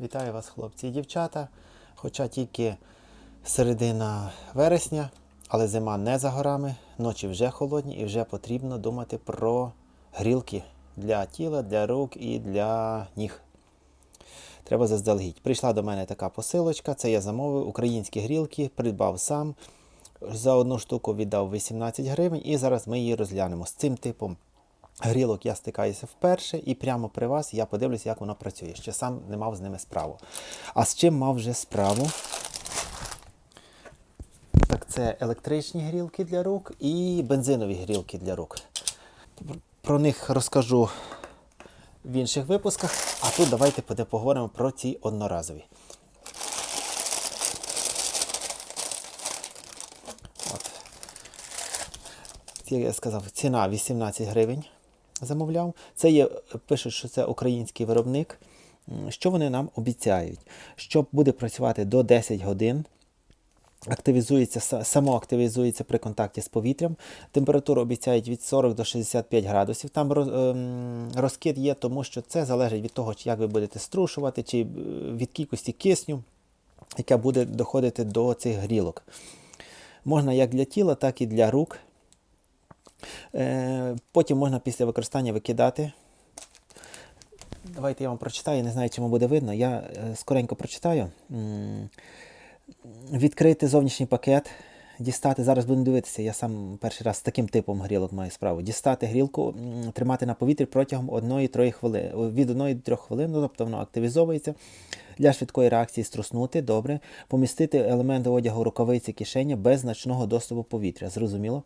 Вітаю вас, хлопці і дівчата. Хоча тільки середина вересня, але зима не за горами, ночі вже холодні і вже потрібно думати про грілки для тіла, для рук і для ніг. Треба заздалегідь. Прийшла до мене така посилочка, це я замовив українські грілки, придбав сам. За одну штуку віддав 18 гривень і зараз ми її розглянемо. З цим типом грілок я стикаюся вперше, і прямо при вас я подивлюся, як воно працює. Ще сам не мав з ними справу. А з чим мав вже справу? Так, це електричні грілки для рук і бензинові грілки для рук. Про них розкажу в інших випусках, а тут давайте поговоримо про ці одноразові. От. Як я сказав, ціна 18 гривень замовляв. Це є, пишуть, що це український виробник. Що вони нам обіцяють? Що буде працювати до 10 годин. Активізується, са- самоактивізується при контакті з повітрям. Температуру обіцяють від 40 до 65 градусів. Там ем, розкид є, тому що це залежить від того, як ви будете струшувати, чи е, від кількості кисню, яка буде доходити до цих грілок. Можна як для тіла, так і для рук. Е, Потім можна після використання викидати. Давайте я вам прочитаю, не знаю, чому буде видно. Я е, скоренько прочитаю. Відкрити зовнішній пакет, дістати. Зараз будемо дивитися. Я сам перший раз з таким типом грілок маю справу. Дістати грілку, тримати на повітрі протягом 1-3 хвилин. Від 1 до 3 хвилин, ну, тобто воно активізовується. Для швидкої реакції струснути, добре. Помістити елементи одягу рукавиці кишені без значного доступу повітря. Зрозуміло?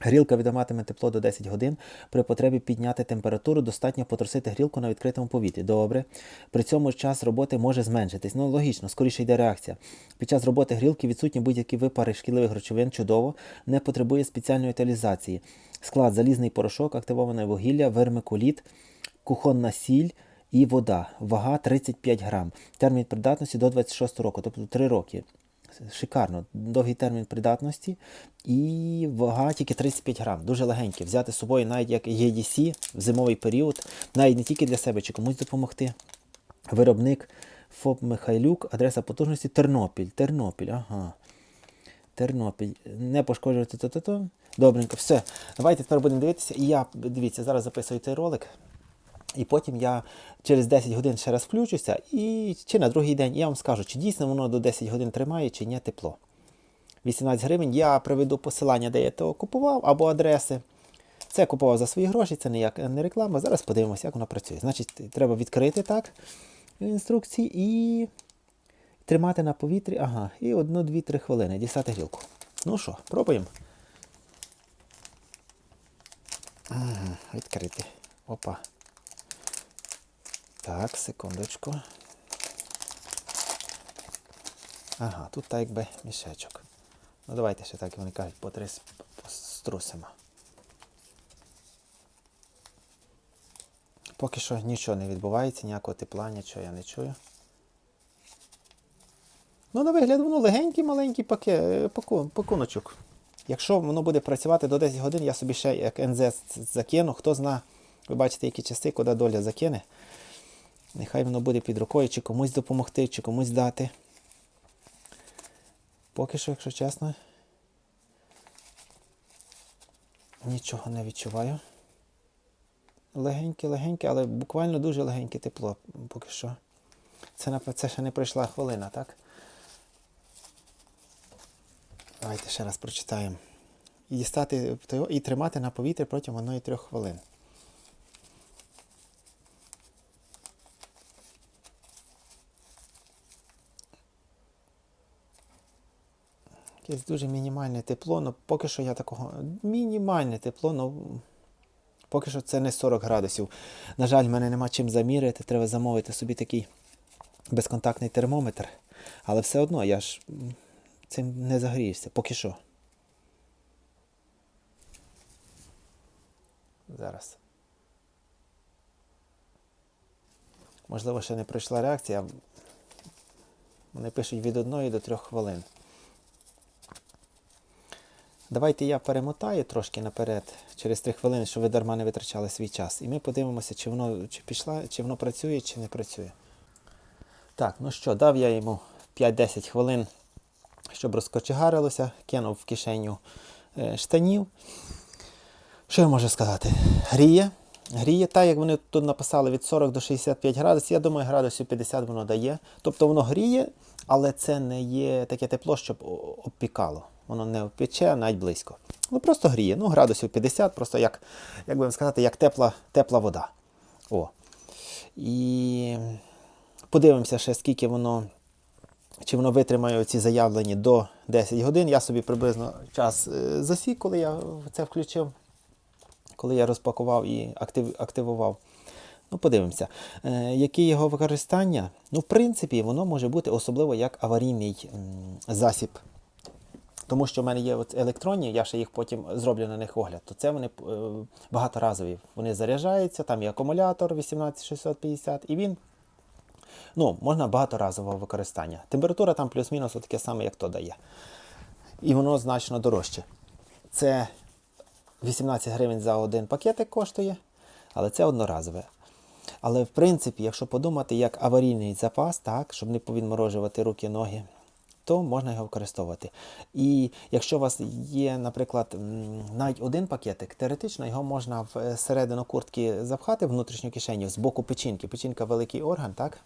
Грілка віддаватиме тепло до 10 годин. При потребі підняти температуру, достатньо потрусити грілку на відкритому повітрі. Добре. При цьому час роботи може зменшитись. Ну, логічно, скоріше йде реакція. Під час роботи грілки відсутні будь-які випари шкідливих речовин, чудово, не потребує спеціальної утилізації. Склад залізний порошок, активоване вугілля, вермикуліт, кухонна сіль і вода. Вага 35 грам. Термін придатності до 26 року, тобто 3 роки. Шикарно, довгий термін придатності і вага тільки 35 грам. Дуже легенький. Взяти з собою навіть як EDC в зимовий період, навіть не тільки для себе чи комусь допомогти. Виробник ФОП Михайлюк, адреса потужності Тернопіль. Тернопіль, ага. Тернопіль. Не пошкоджувати то-то-то. Добренько, все. Давайте тепер будемо дивитися. І я, дивіться, зараз записую цей ролик. І потім я через 10 годин ще раз включуся, і чи на другий день я вам скажу, чи дійсно воно до 10 годин тримає, чи ні тепло. 18 гривень. Я приведу посилання, де я того купував, або адреси. Це я купував за свої гроші, це ніяк не реклама. Зараз подивимося, як воно працює. Значить, треба відкрити так інструкції і тримати на повітрі. Ага, і одну, дві, три хвилини. Дістати грілку. Ну що, пробуємо. Ага, відкрити. Опа. Так, секундочку. Ага, тут так якби мішечок. Ну давайте ще так, вони кажуть, по три с- пострусимо. Поки що нічого не відбувається, ніякого тепла, нічого я не чую. Ну, на вигляд, воно легенький маленький паке, паку- пакуночок. Якщо воно буде працювати до 10 годин, я собі ще як НЗ закину. Хто зна, ви бачите, які часи, куди доля закине. Нехай воно буде під рукою, чи комусь допомогти, чи комусь дати. Поки що, якщо чесно, нічого не відчуваю. Легеньке, легеньке, але буквально дуже легеньке тепло поки що. Це, це ще не пройшла хвилина, так? Давайте ще раз прочитаємо. І дістати і тримати на повітрі протягом 1-3 хвилин. Якесь дуже мінімальне тепло, ну поки що я такого. Мінімальне тепло, ну поки що це не 40 градусів. На жаль, в мене нема чим заміряти, треба замовити собі такий безконтактний термометр. Але все одно я ж цим не загріюся, поки що. Зараз. Можливо, ще не пройшла реакція. Вони пишуть від 1 до 3 хвилин. Давайте я перемотаю трошки наперед, через 3 хвилини, щоб ви дарма не витрачали свій час. І ми подивимося, чи воно чи пішла, чи воно працює, чи не працює. Так, ну що, дав я йому 5-10 хвилин, щоб розкочегарилося, кинув в кишеню е, штанів. Що я можу сказати? Гріє. Гріє, так як вони тут написали від 40 до 65 градусів, я думаю, градусів 50 воно дає. Тобто воно гріє, але це не є таке тепло, щоб обпікало. Воно не обпече навіть близько. Ну просто гріє. Ну, градусів 50, просто як, як би сказати, як тепла, тепла вода. О. І подивимося ще, скільки воно чи воно витримає ці заявлені до 10 годин. Я собі приблизно час е, засік, коли я це включив, коли я розпакував і актив, активував. Ну, подивимося. Е, яке його використання? Ну, в принципі, воно може бути особливо як аварійний засіб. Тому що в мене є от електронні, я ще їх потім зроблю на них огляд. То це вони е, багаторазові. Вони заряджаються, там є акумулятор 18650, і він ну, можна багаторазового використання. Температура там плюс-мінус таке саме, як то дає. І воно значно дорожче. Це 18 гривень за один пакетик коштує, але це одноразове. Але в принципі, якщо подумати як аварійний запас, так, щоб не повідморожувати руки, ноги, то можна його використовувати. І якщо у вас є, наприклад, навіть один пакетик, теоретично його можна в е, куртки запхати внутрішню кишеню з боку печінки. Печінка великий орган, так?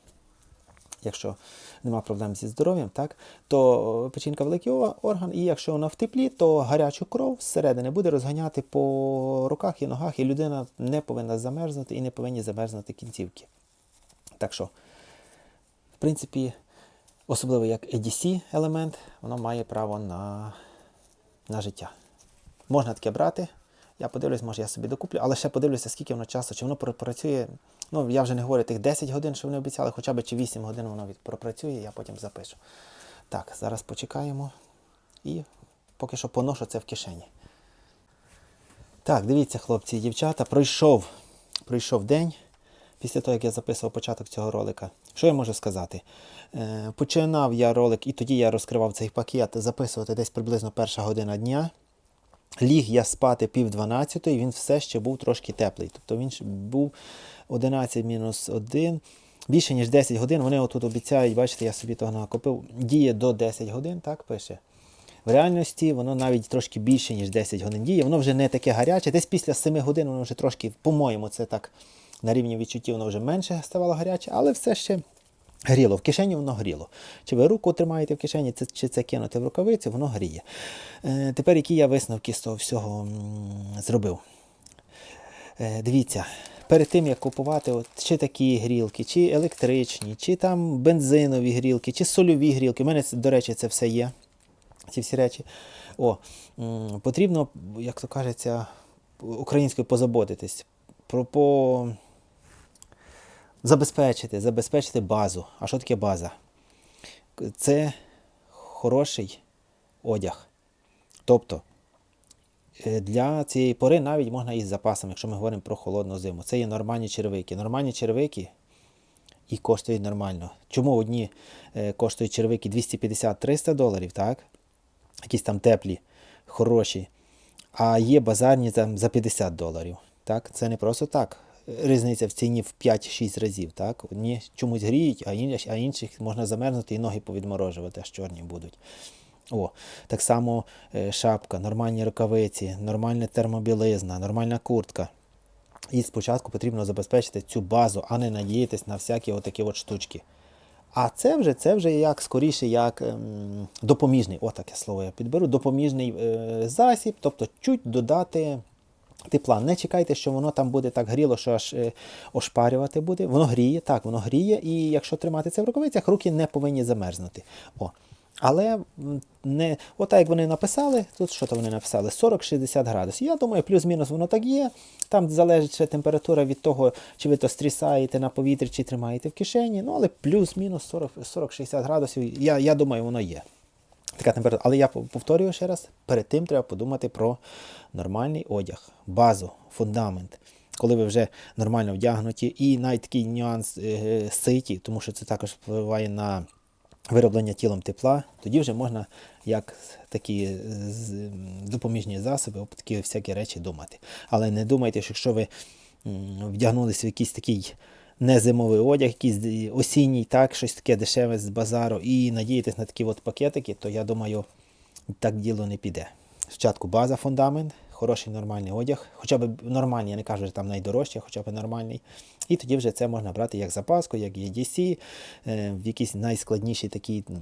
Якщо нема проблем зі здоров'ям, так, то печінка великий орган, і якщо вона в теплі, то гарячу кров зсередини буде розганяти по руках і ногах, і людина не повинна замерзнути і не повинні замерзнути кінцівки. Так що, в принципі, особливо як EDC елемент, воно має право на, на життя. Можна таке брати. Я подивлюсь, може я собі докуплю, але ще подивлюся, скільки воно часу, чи воно пропрацює. Ну, я вже не говорю тих 10 годин, що вони обіцяли, хоча б чи 8 годин воно пропрацює, я потім запишу. Так, зараз почекаємо і поки що поношу це в кишені. Так, дивіться, хлопці і дівчата, пройшов, пройшов день після того, як я записував початок цього ролика. Що я можу сказати? Е, починав я ролик, і тоді я розкривав цей пакет, записувати десь приблизно перша година дня. Ліг я спати пів 12, він все ще був трошки теплий. Тобто він був 11 мінус 1. Більше ніж 10 годин. Вони отут обіцяють, бачите, я собі того накопив. Діє до 10 годин, так пише. В реальності воно навіть трошки більше, ніж 10 годин діє. Воно вже не таке гаряче. Десь після 7 годин воно вже трошки, по-моєму, це так на рівні відчуттів воно вже менше ставало гаряче, але все ще гріло. В кишені воно гріло. Чи ви руку тримаєте в кишені, чи це кинути в рукавицю, воно гріє. Е, тепер які я висновки з того всього зробив? Е, дивіться, перед тим як купувати от, чи такі грілки, чи електричні, чи там бензинові грілки, чи сольові грілки. У мене, до речі, це все є. Ці всі речі. О, потрібно, як то кажеться, українською позаботитись. Про по... Забезпечити, забезпечити базу. А що таке база? Це хороший одяг. Тобто, е, для цієї пори навіть можна із запасом, якщо ми говоримо про холодну зиму. Це є нормальні черевики. Нормальні черевики і коштують нормально. Чому одні е, коштують черевики 250-300 доларів, так? Якісь там теплі, хороші, а є базарні там за 50 доларів. Так? Це не просто так. Різниця в ціні в 5-6 разів. Так? Одні чомусь гріють, а інших можна замерзнути і ноги повідморожувати, аж чорні будуть. О, так само е, шапка, нормальні рукавиці, нормальна термобілизна, нормальна куртка. І спочатку потрібно забезпечити цю базу, а не надіятись на всякі отакі от штучки. А це вже це вже як скоріше як ем, допоміжний, о таке слово я підберу, допоміжний е, засіб, тобто чуть додати тепла. Не чекайте, що воно там буде так гріло, що аж е, ошпарювати буде. Воно гріє, так, воно гріє, і якщо тримати це в рукавицях, руки не повинні замерзнути. О. Але не, отак як вони написали, тут що то вони написали? 40-60 градусів. Я думаю, плюс-мінус воно так є. Там залежить ще температура від того, чи ви то стрісаєте на повітрі, чи тримаєте в кишені. Ну, але плюс-мінус 40 40-60 градусів, я, я думаю, воно є. Така температура. Але я повторюю ще раз: перед тим треба подумати про нормальний одяг, базу, фундамент. Коли ви вже нормально вдягнуті, і навіть такий нюанс е, ситі, тому що це також впливає на вироблення тілом тепла, тоді вже можна як такі е, з- допоміжні засоби, об такі всякі речі думати. Але не думайте, що якщо ви вдягнулися в якийсь такий не зимовий одяг, якийсь осінній, так, щось таке дешеве з базару, і надіятись на такі от пакетики, то я думаю, так діло не піде. Спочатку база, фундамент, хороший нормальний одяг, хоча б нормальний, я не кажу, що там найдорожчий, хоча б нормальний. І тоді вже це можна брати як запаску, як EDC, е, в якісь найскладніші такі м,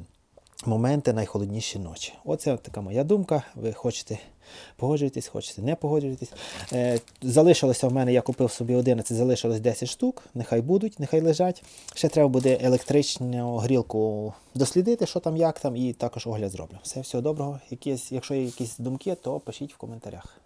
моменти, найхолодніші ночі. Оце така моя думка. Ви хочете погоджуєтесь, хочете не погоджуєтесь. Е, залишилося в мене, я купив собі 11, залишилось 10 штук. Нехай будуть, нехай лежать. Ще треба буде електричну грілку дослідити, що там, як там, і також огляд зроблю. Все, всього доброго. Якісь, якщо є якісь думки, то пишіть в коментарях.